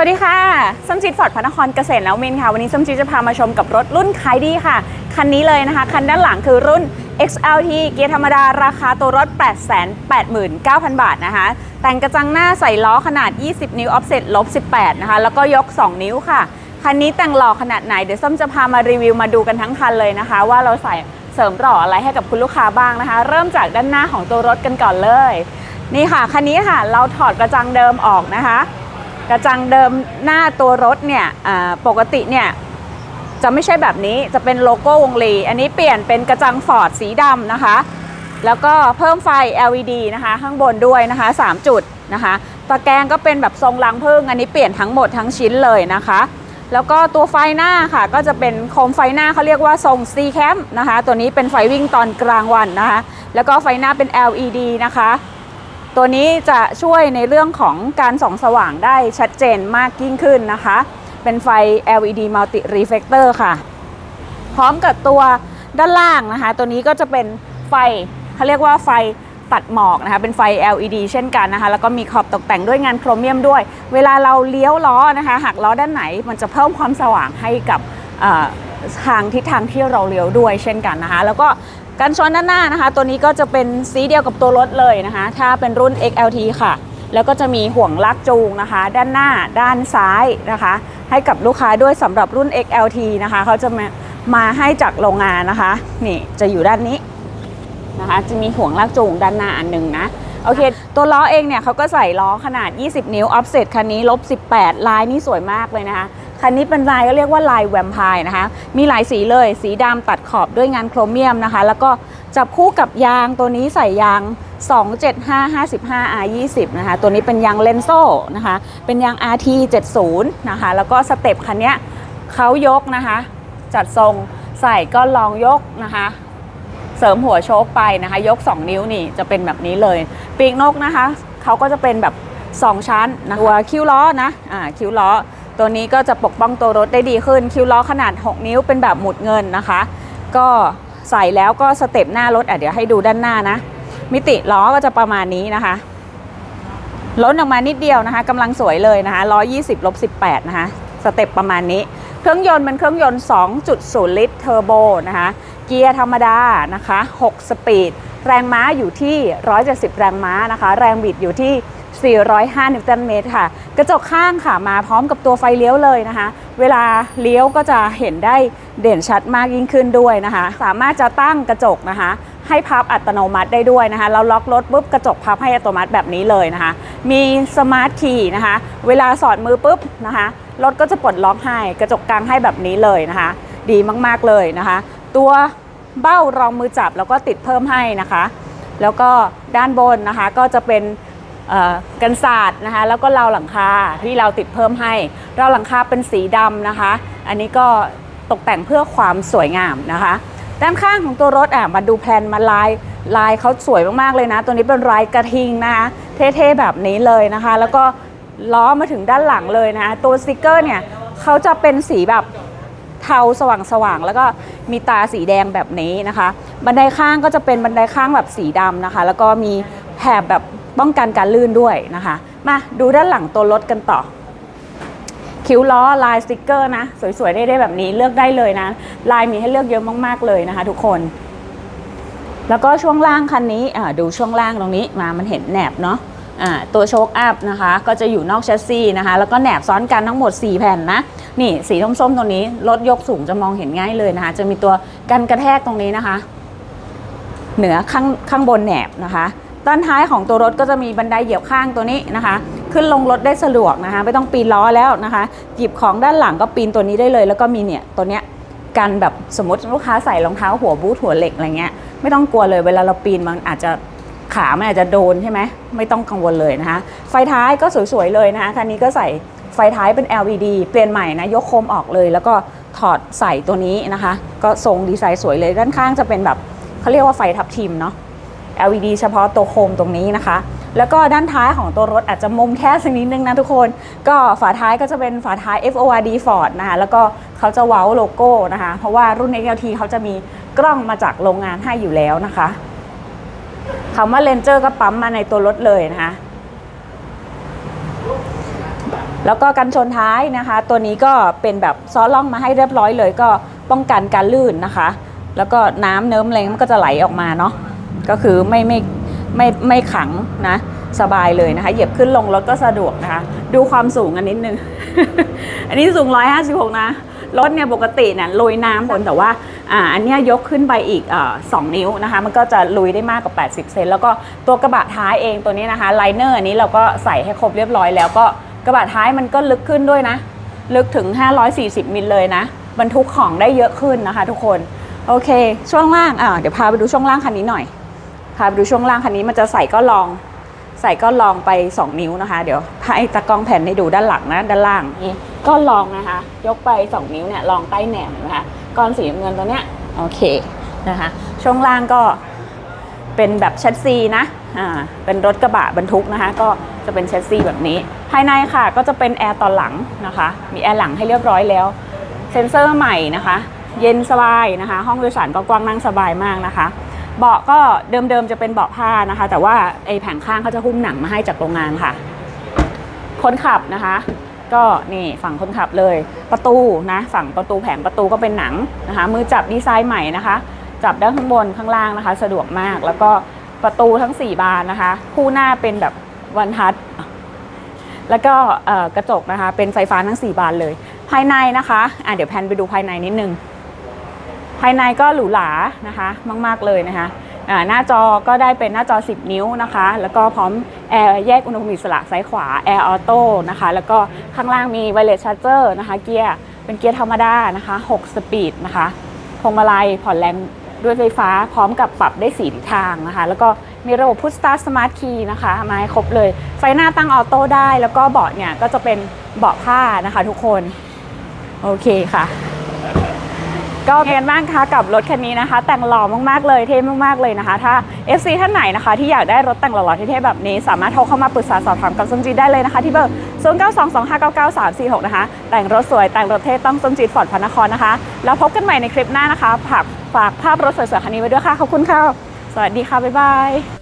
สวัสดีค่ะส้มจีดฟอร์ดพระนครเกษตรแล้วมินค่ะ วันนี้ส้มจีดจะพามาชมกับรถรุ่นขายดีค่ะ คันนี้เลยนะคะ คันด้านหลังคือรุ่น XLT เกียร์ธรรมดา ราคาตัวรถ 889,000 บาทนะคะ แต่งกระจังหน้าใส่ล้อขนาด 20 นิ้ว offset ลบ 18 นะคะ แล้วก็ยก 2 นิ้วค่ะ คันนี้แต่งหล่อขนาดไหน เดี๋ยวส้มจะพามารีวิวมาดูกันทั้งคันเลยนะคะ ว่าเราใส่เสริมหล่ออะไรให้กับคุณลูกค้าบ้างนะคะ เริ่มจากด้านหน้าของตัวรถกันก่อนเลย นี่ค่ะ คันนี้ค่ะ เราถอดกระจังเดิมออกนะคะ กระจังเดิมหน้าตัวรถเนี่ยปกติเนี่ยจะไม่ใช่แบบนี้จะเป็นโลโก้วงลี อันนี้เปลี่ยนเป็นกระจังฟอร์ดสีดำนะคะ แล้วก็เพิ่มไฟ LED นะคะข้างบนด้วยนะคะ3จุดนะคะตะแกรงก็เป็นแบบทรงลังพึ่งอันนี้เปลี่ยนทั้งหมดทั้งชิ้นเลยนะคะ แล้วก็ตัวไฟหน้าค่ะ ก็จะเป็นโคมไฟหน้าเขาเรียกว่าทรง C cam นะคะ ตัวนี้เป็นไฟวิ่งตอนกลางวันนะคะ แล้วก็ไฟหน้าเป็น LED นะคะ ตัวนี้จะช่วยในเรื่องของการส่องสว่างได้ชัดเจนมากยิ่งขึ้นนะคะ เป็นไฟ LED Multi Reflector ค่ะ พร้อมกับตัวด้านล่างนะคะ ตัวนี้ก็จะเป็นไฟเขาเรียกว่าไฟตัดหมอกนะคะ เป็นไฟ LED เช่นกันนะคะ แล้วก็มีขอบตกแต่งด้วยงานโครเมียมด้วย เวลาเราเลี้ยวล้อนะคะหักล้อด้านไหน มันจะเพิ่มความสว่างให้กับทางทิศทางที่เราเลี้ยวด้วยเช่นกันนะคะ แล้วก็ การชนด้านหน้านะคะ ตัวนี้ก็จะเป็นสีเดียวกับตัวรถเลยนะคะ ถ้าเป็นรุ่น XLT ค่ะ แล้วก็จะมีห่วงลากจูงนะคะ ด้านหน้าด้านซ้ายนะคะ ให้กับลูกค้าด้วยสำหรับรุ่น XLT นะคะเขาจะมามาให้จากโรงงานนะคะ นี่จะอยู่ด้านนี้นะคะ จะมีห่วงลากจูงด้านหน้าอันหนึ่งนะโอเค ตัวล้อเองเนี่ยเขาก็ใส่ล้อขนาด 20 นิ้ว offset คันนี้ลบ 18 ลายนี่สวยมากเลยนะคะ คันนี้เป็นลายก็เรียกว่าลายแวมไพร์นะคะ มีหลายสีเลย สีดำตัดขอบด้วยงานโครเมียมนะคะ แล้วก็จับคู่กับยางตัวนี้ใส่ยาง 275 55 R 20 นะคะ ตัวนี้เป็นยางเลนโซ่นะคะ เป็นยาง RT 70 นะคะ แล้วก็สเต็ปคันเนี้ยเขายกนะคะ จัดทรงใส่ก็ลองยกนะคะเสริมหัวโชคไปนะคะ ยก 2 นิ้วนี่จะเป็นแบบนี้เลย ปีกนกนะคะเขาก็จะเป็นแบบ 2 ชั้นนะตัวคิ้วล้อนะอ่าคิ้วล้อ ตัวนี้ก็จะปกป้องตัวรถได้ดีขึ้น คิ้วล้อขนาด 6 นิ้วเป็นแบบหมุดเงินนะคะ ก็ใส่แล้วก็สเต็ปหน้ารถอะเดี๋ยวให้ดูด้านหน้านะ มิติล้อก็จะประมาณนี้นะคะล้นออกมานิดเดียวนะคะกำลังสวยเลยนะคะ120ลบ18 นะคะ สเต็ปประมาณนี้ เครื่องยนต์เป็นเครื่องยนต์ 2.0 ลิตรเทอร์โบนะคะ เกียร์ธรรมดานะคะ 6 สปีด แรงม้าอยู่ที่ 170 แรงม้านะคะ แรงบิดอยู่ที่ 405 นิวตันเมตรค่ะ กระจกข้างค่ะมาพร้อมกับตัวไฟเลี้ยวเลยนะคะ เวลาเลี้ยวก็จะเห็นได้เด่นชัดมากยิ่งขึ้นด้วยนะคะ สามารถจะตั้งกระจกนะคะ ให้พับอัตโนมัติได้ด้วยนะคะเราล็อกรถปุ๊บกระจกพับให้อัตโนมัติแบบนี้เลยนะคะ มีสมาร์ทคีย์นะคะ เวลาสอดมือปุ๊บนะคะรถก็จะปลดล็อกให้กระจกกลางให้แบบนี้เลยนะคะ ดีมากๆเลยนะคะ ตัวเบ้ารองมือจับแล้วก็ติดเพิ่มให้นะคะ แล้วก็ด้านบนนะคะก็จะเป็น กันศาสตร์นะคะแล้วก็ราวหลังคาที่เราติดเพิ่มให้ราวหลังคาเป็นสีดำนะคะ อันนี้ก็ตกแต่งเพื่อความสวยงามนะคะ ด้านข้างของตัวรถอะมาดูแพลนมาลายลายเขาสวยมากๆเลยนะ ตัวนี้เป็นลายกระทิงนะคะเท่ๆแบบนี้เลยนะคะ แล้วก็ล้อมาถึงด้านหลังเลยนะตัวสติกเกอร์เนี่ยเขาจะเป็นสีแบบเทาสว่างๆ แล้วก็มีตาสีแดงแบบนี้นะคะ บันไดข้างก็จะเป็นบันไดข้างแบบสีดำนะคะ แล้วก็มีแถบแบบ ป้องกันการลื่นด้วยนะคะ มาดูด้านหลังตัวรถกันต่อ คิ้วล้อลายสติกเกอร์นะ สวยๆ ได้แบบนี้เลือกได้เลยนะ ลายมีให้เลือกเยอะมากๆเลยนะคะ ทุกคน แล้วก็ช่วงล่างคันนี้ดูช่วงล่างตรงนี้มามันเห็นแหนบเนาะตัวโชคอัพนะคะ ก็จะอยู่นอกแชสซีนะคะ แล้วก็แหนบซ้อนกันทั้งหมด 4 แผ่นนะ นี่สีส้มๆตรงนี้รถยกสูงจะมองเห็นง่ายเลยนะคะ จะมีตัวกันกระแทกตรงนี้นะคะ เหนือข้างข้างบนแหนบนะคะ ด้านท้ายของตัวรถก็จะมีบันไดเหยียบข้างตัวนี้นะคะ ขึ้นลงรถได้สะดวกนะคะ ไม่ต้องปีนล้อแล้วนะคะ หยิบของด้านหลังก็ปีนตัวนี้ได้เลย แล้วก็มีเนี่ยตัวเนี้ยกันแบบสมมติลูกค้าใส่รองเท้าหัวบูทหัวเหล็กอะไรเงี้ยไม่ต้องกลัวเลยเวลาเราปีนมันอาจจะขามันอาจจะโดนใช่ไหมไม่ต้องกังวลเลยนะคะ ไฟท้ายก็สวยๆเลยนะคะคันนี้ก็ใส่ไฟท้ายเป็น LED เปลี่ยนใหม่นะยกโคมออกเลย แล้วก็ถอดใส่ตัวนี้นะคะ ก็ทรงดีไซน์สวยเลยด้านข้างจะเป็นแบบเขาเรียกว่าไฟทับทิมเนาะ LED เฉพาะตัวโคมตรงนี้นะคะ แล้วก็ด้านท้ายของตัวรถอาจจะมุมแค่สักนิดนึงนะทุกคน ก็ฝาท้ายก็จะเป็นฝาท้าย FORD Ford นะคะ แล้วก็เขาจะเว้าโลโก้นะคะ เพราะว่ารุ่น XLT เขาจะมีกล้องมาจากโรงงานให้อยู่แล้วนะคะคำว่า Ranger ก็ปั๊มมาในตัวรถเลยนะคะแล้วก็กันชนท้ายนะคะ ตัวนี้ก็เป็นแบบซ้อล่องมาให้เรียบร้อยเลย ก็ป้องกันการลื่นนะคะ แล้วก็น้ำเนิ้มอะไรมันก็จะไหลออกมาเนาะ ก็คือไม่ไม่ไม่ไม่ขังนะสบายเลยนะคะ เหยียบขึ้นลงรถก็สะดวกนะคะ ดูความสูงอันนิดนึง อันนี้สูง 156 นะ รถเนี่ยปกติเนี่ยลุยน้ำบนแต่ว่าอ่าอันเนี้ยยกขึ้นไปอีกออสองนิ้วนะคะ มันก็จะลุยได้มากกว่า 80 เซนแล้วก็ตัวกระบะท้ายเองตัวนี้นะคะไลเนอร์อันนี้เราก็ใส่ให้ครบเรียบร้อยแล้วก็กระบะท้ายมันก็ลึกขึ้นด้วยนะ ลึกถึง 540 มิลเลยนะ บรรทุกของได้เยอะขึ้นนะคะ ทุกคน โอเค ช่วงล่างอ่าเดี๋ยวพาไปดูช่วงล่างคันนี้หน่อย พาไปดูช่วงล่างคันนี้มันจะใส่ก็ลอง ใส่ก็ลองไป 2 นิ้วนะคะ เดี๋ยวให้ตากล้องแผ่นให้ดูด้านหลังนะด้านล่างนี่ก็ลองนะคะ ยกไป 2 นิ้วเนี่ยลองใต้แหนมนะคะก้อนสีเงินตัวเนี้ยโอเคนะคะช่วงล่างก็เป็นแบบแชสซีนะอ่าเป็นรถกระบะบรรทุกนะคะ ก็จะเป็นแชสซีแบบนี้ ภายในค่ะก็จะเป็นแอร์ตอนหลังนะคะ มีแอร์หลังให้เรียบร้อยแล้ว เซ็นเซอร์ใหม่นะคะ เย็นสบายนะคะ ห้องโดยสารก็กว้างนั่งสบายมากนะคะ เบาะก็เดิมๆจะเป็นเบาะผ้านะคะ แต่ว่าไอ้แผงข้างเขาจะหุ้มหนังมาให้จากโรงงานค่ะ คนขับนะคะ ก็นี่ฝั่งคนขับเลย ประตูนะ ฝั่งประตูแผงประตูก็เป็นหนังนะคะ มือจับดีไซน์ใหม่นะคะ จับได้ข้างบนข้างล่างนะคะ สะดวกมากแล้วก็ประตูทั้ง 4 บานนะคะ คู่หน้าเป็นแบบวันทัชแล้วก็กระจกนะคะ เป็นไฟฟ้าทั้ง 4 บานเลย ภายในนะคะอะเดี๋ยวแพนไปดูภายในนิดนึง ภายในก็หรูหรานะคะมาก ๆ เลยนะคะหน้าจอก็ได้เป็นหน้าจอ 10 นิ้วนะคะ แล้วก็พร้อมแอร์แยกอุณหภูมิอิสระซ้ายขวาแอร์ออโต้นะคะ แล้วก็ข้างล่างมีไวเลสชาร์เจอร์นะคะ เกียร์เป็นเกียร์ธรรมดานะคะ 6 สปีดนะคะพวงมาลัยผ่อนแรงด้วยไฟฟ้าพร้อมกับปรับได้สีทิศทางนะคะ แล้วก็มีระบบพุชสตาร์สมาร์ทคีย์นะคะ มาให้ครบเลย ไฟหน้าตั้งออโต้ได้ แล้วก็เบาะเนี่ยก็จะเป็นเบาะผ้านะคะทุกคน โอเคค่ะ ก็เป็นไงบ้างคะกับรถคันนี้นะคะ แต่งหล่อมากๆเลยเท่มากๆเลยนะคะ ถ้า FC ท่านไหนนะคะ ที่อยากได้รถแต่งหล่อๆเท่ๆแบบนี้ สามารถโทรเข้ามาปรึกษาสอบถามกับส้มจีได้เลยนะคะ ที่เบอร์ 0 9 2 2 5 9 9 3 4 6 นะคะ แต่งรถสวยแต่งรถเท่ต้องส้มจีฟอร์ดพระนครนะคะ แล้วพบกันใหม่ในคลิปหน้านะคะฝากฝากภาพรถสวยๆคันนี้ไว้ด้วยค่ะขอบคุณค่ะสวัสดีค่ะบ๊ายบาย